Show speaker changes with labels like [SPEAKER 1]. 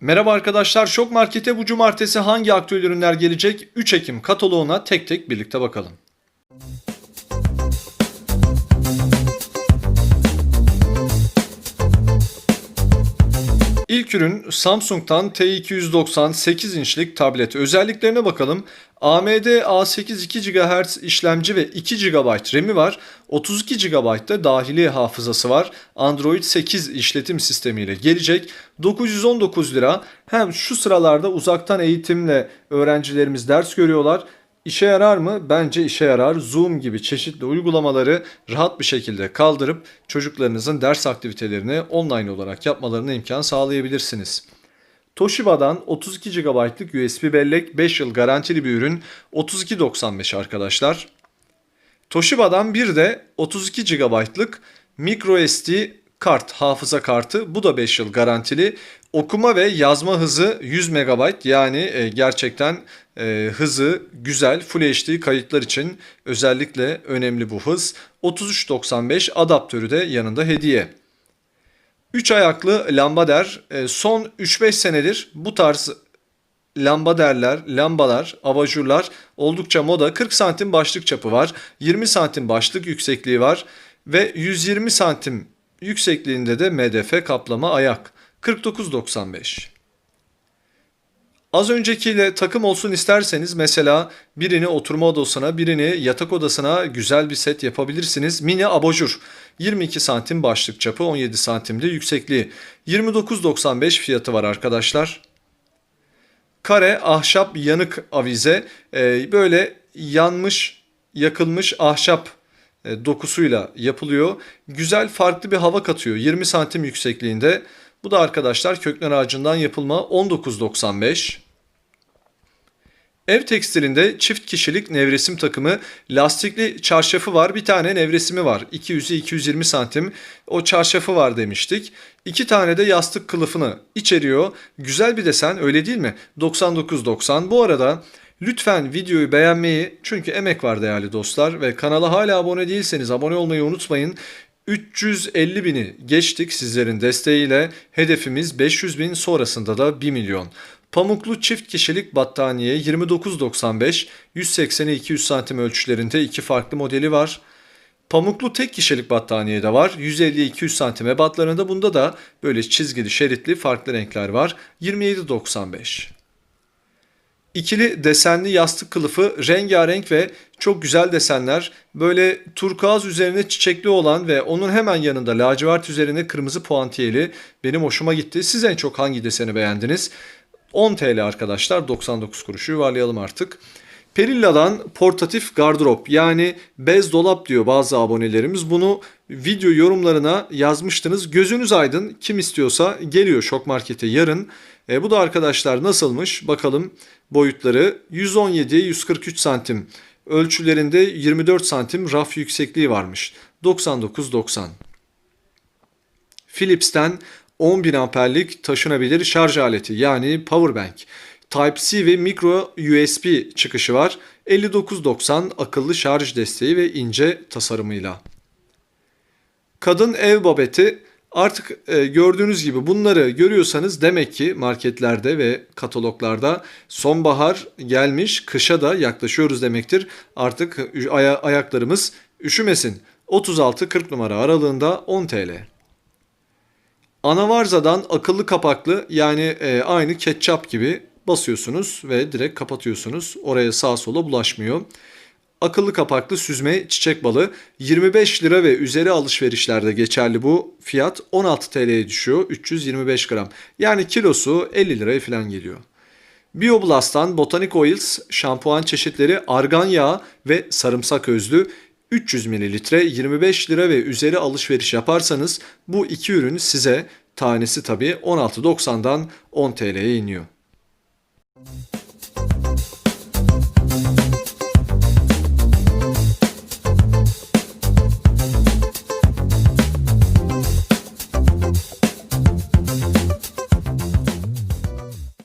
[SPEAKER 1] Merhaba arkadaşlar, Şok Market'e bu cumartesi hangi aktüel ürünler gelecek? 3 Ekim kataloğuna tek tek birlikte bakalım. İlk ürün Samsung'tan T290 8 inçlik tablet. Özelliklerine bakalım. AMD A8 2 GHz işlemci ve 2 GB RAM'i var. 32 GB da dahili hafızası var. Android 8 işletim sistemiyle gelecek. 919 lira. Hem şu sıralarda uzaktan eğitimle öğrencilerimiz ders görüyorlar. İşe yarar mı? Bence işe yarar. Zoom gibi çeşitli uygulamaları rahat bir şekilde kaldırıp çocuklarınızın ders aktivitelerini online olarak yapmalarına imkan sağlayabilirsiniz. Toshiba'dan 32 GB'lık USB bellek 5 yıl garantili bir ürün 32.95 arkadaşlar. Toshiba'dan bir de 32 GB'lık microSD kart, hafıza kartı. Bu da 5 yıl garantili. Okuma ve yazma hızı 100 MB yani e, gerçekten e, hızı güzel Full HD kayıtlar için özellikle önemli bu hız. 33.95 adaptörü de yanında hediye. 3 ayaklı lambader e, son 3-5 senedir bu tarz lambaderler, lambalar, abajurlar oldukça moda. 40 santim başlık çapı var. 20 santim başlık yüksekliği var. Ve 120 santim yüksekliğinde de MDF kaplama ayak. 49.95. Az öncekiyle takım olsun isterseniz mesela birini oturma odasına birini yatak odasına güzel bir set yapabilirsiniz. Mini abajur 22 santim başlık çapı 17 santimde yüksekliği 29.95 fiyatı var arkadaşlar. Kare ahşap yanık avize e, böyle yanmış yakılmış ahşap dokusuyla yapılıyor. Güzel farklı bir hava katıyor 20 santim yüksekliğinde. Bu da arkadaşlar kökler ağacından yapılma 19.95. Ev tekstilinde çift kişilik nevresim takımı lastikli çarşafı var. Bir tane nevresimi var. 200'ü 220 santim. O çarşafı var demiştik. İki tane de yastık kılıfını içeriyor. Güzel bir desen öyle değil mi? 99.90. Bu arada lütfen videoyu beğenmeyi çünkü emek var değerli dostlar ve kanala hala abone değilseniz abone olmayı unutmayın. 350 bini geçtik sizlerin desteğiyle. Hedefimiz 500 bin sonrasında da 1 milyon. Pamuklu çift kişilik battaniye 29.95 180'e 200 santim ölçülerinde iki farklı modeli var. Pamuklu tek kişilik battaniye de var. 150-200 santim ebatlarında bunda da böyle çizgili şeritli farklı renkler var. 27.95. İkili desenli yastık kılıfı rengarenk ve çok güzel desenler. Böyle turkuaz üzerine çiçekli olan ve onun hemen yanında lacivert üzerine kırmızı puantiyeli benim hoşuma gitti. Siz en çok hangi deseni beğendiniz? 10 TL arkadaşlar 99 kuruşu yuvarlayalım artık. Perilla'dan portatif gardırop yani bez dolap diyor bazı abonelerimiz. Bunu video yorumlarına yazmıştınız. Gözünüz aydın kim istiyorsa geliyor Şok Market'e yarın. E, bu da arkadaşlar nasılmış bakalım boyutları 117-143 santim ölçülerinde 24 santim raf yüksekliği varmış. 99.90 Philips'ten 10.000 amperlik taşınabilir şarj aleti yani powerbank. Type-C ve micro USB çıkışı var. 59.90 akıllı şarj desteği ve ince tasarımıyla. Kadın ev babeti artık e, gördüğünüz gibi bunları görüyorsanız demek ki marketlerde ve kataloglarda sonbahar gelmiş, kışa da yaklaşıyoruz demektir. Artık aya- ayaklarımız üşümesin. 36-40 numara aralığında 10 TL. Anavarza'dan akıllı kapaklı yani e, aynı ketçap gibi basıyorsunuz ve direkt kapatıyorsunuz. Oraya sağa sola bulaşmıyor. Akıllı kapaklı süzme çiçek balı 25 lira ve üzeri alışverişlerde geçerli bu fiyat 16 TL'ye düşüyor 325 gram. Yani kilosu 50 liraya falan geliyor. Bioblast'tan Botanic Oils şampuan çeşitleri argan yağı ve sarımsak özlü 300 mililitre 25 lira ve üzeri alışveriş yaparsanız bu iki ürün size tanesi tabii 16.90'dan 10 TL'ye iniyor. Thank you.